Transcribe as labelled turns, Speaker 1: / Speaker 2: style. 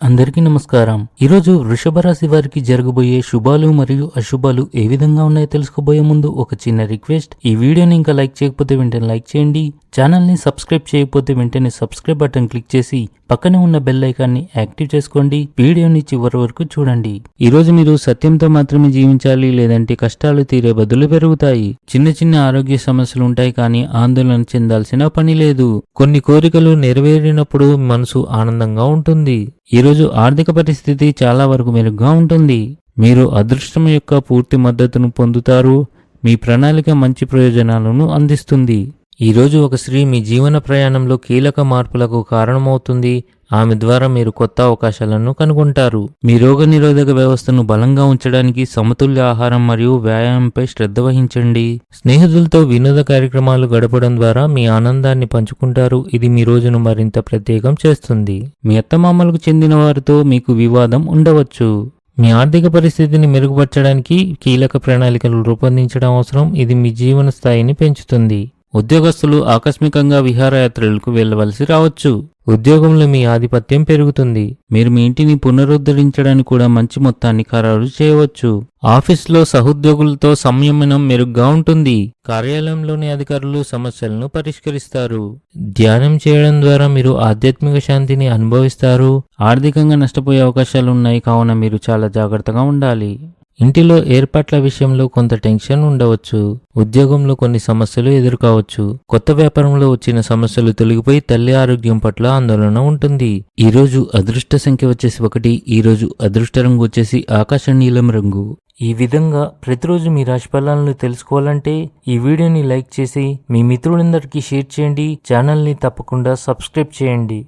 Speaker 1: అందరికీ నమస్కారం. ఈరోజు వృషభ రాశి వారికి జరగబోయే శుభాలు మరియు అశుభాలు ఏ విధంగా ఉన్నాయో తెలుసుకోబోయే ముందు ఒక చిన్న రిక్వెస్ట్. ఈ వీడియోని ఇంకా లైక్ చేయకపోతే వెంటనే లైక్ చేయండి. ఛానల్ని సబ్స్క్రైబ్ చేయకపోతే వెంటనే సబ్స్క్రైబ్ బటన్ క్లిక్ చేసి పక్కనే ఉన్న బెల్ ఐకాన్ని యాక్టివ్ చేసుకోండి. వీడియోని చివరి వరకు చూడండి. ఈ రోజు మీరు సత్యంతో మాత్రమే జీవించాలి లేదంటే కష్టాలు తీరే బదులు పెరుగుతాయి. చిన్న చిన్న ఆరోగ్య సమస్యలు ఉంటాయి కానీ ఆందోళన చెందాల్సిన పని లేదు. కొన్ని కోరికలు నెరవేరినప్పుడు మనసు ఆనందంగా ఉంటుంది. ఈరోజు ఆర్థిక పరిస్థితి చాలా వరకు మెరుగ్గా ఉంటుంది. మీరు అదృష్టం యొక్క పూర్తి మద్దతును పొందుతారు. మీ ప్రణాళిక మంచి ప్రయోజనాలను అందిస్తుంది. ఈరోజు ఒక స్త్రీ మీ జీవన ప్రయాణంలో కీలక మార్పులకు కారణమవుతుంది. ఆమె ద్వారా మీరు కొత్త అవకాశాలను కనుగొంటారు. మీ రోగనిరోధక వ్యవస్థను బలంగా ఉంచడానికి సమతుల్య ఆహారం మరియు వ్యాయామంపై శ్రద్ధ వహించండి. స్నేహితులతో వినోద కార్యక్రమాలు గడపడం ద్వారా మీ ఆనందాన్ని పంచుకుంటారు. ఇది మీ రోజును మరింత ప్రత్యేకం చేస్తుంది. మీ అత్తమామలకు చెందిన వారితో మీకు వివాదం ఉండవచ్చు. మీ ఆర్థిక పరిస్థితిని మెరుగుపరచడానికి కీలక ప్రణాళికలు రూపొందించడం అవసరం. ఇది మీ జీవన స్థాయిని పెంచుతుంది. ఉద్యోగస్తులు ఆకస్మికంగా విహారయాత్రలకు వెళ్ళవలసి రావచ్చు. ఉద్యోగంలో మీ ఆధిపత్యం పెరుగుతుంది. మీరు మీ ఇంటిని పునరుద్ధరించడానికి కూడా మంచి మొత్తాన్ని ఖరారు చేయవచ్చు. ఆఫీస్లో సహోద్యోగులతో సంయమనం మెరుగ్గా ఉంటుంది. కార్యాలయంలోని అధికారులు సమస్యలను పరిష్కరిస్తారు. ధ్యానం చేయడం ద్వారా మీరు ఆధ్యాత్మిక శాంతిని అనుభవిస్తారు. ఆర్థికంగా నష్టపోయే అవకాశాలు ఉన్నాయి. కావున మీరు చాలా జాగ్రత్తగా ఉండాలి. ఇంటిలో ఏర్పాట్ల విషయంలో కొంత టెన్షన్ ఉండవచ్చు. ఉద్యోగంలో కొన్ని సమస్యలు ఎదుర్కోవచ్చు. కొత్త వ్యాపారంలో వచ్చిన సమస్యలు తొలగిపోయి తల్లి ఆరోగ్యం పట్ల ఆందోళన ఉంటుంది. ఈ రోజు అదృష్ట సంఖ్య వచ్చేసి ఒకటి ఈ రోజు అదృష్ట రంగు వచ్చేసి ఆకాశ నీలం రంగు. ఈ విధంగా ప్రతిరోజు మీ రాశి ఫలాలను తెలుసుకోవాలంటే ఈ వీడియోని లైక్ చేసి మీ మిత్రులందరికీ షేర్ చేయండి. ఛానల్ని తప్పకుండా సబ్స్క్రైబ్ చేయండి.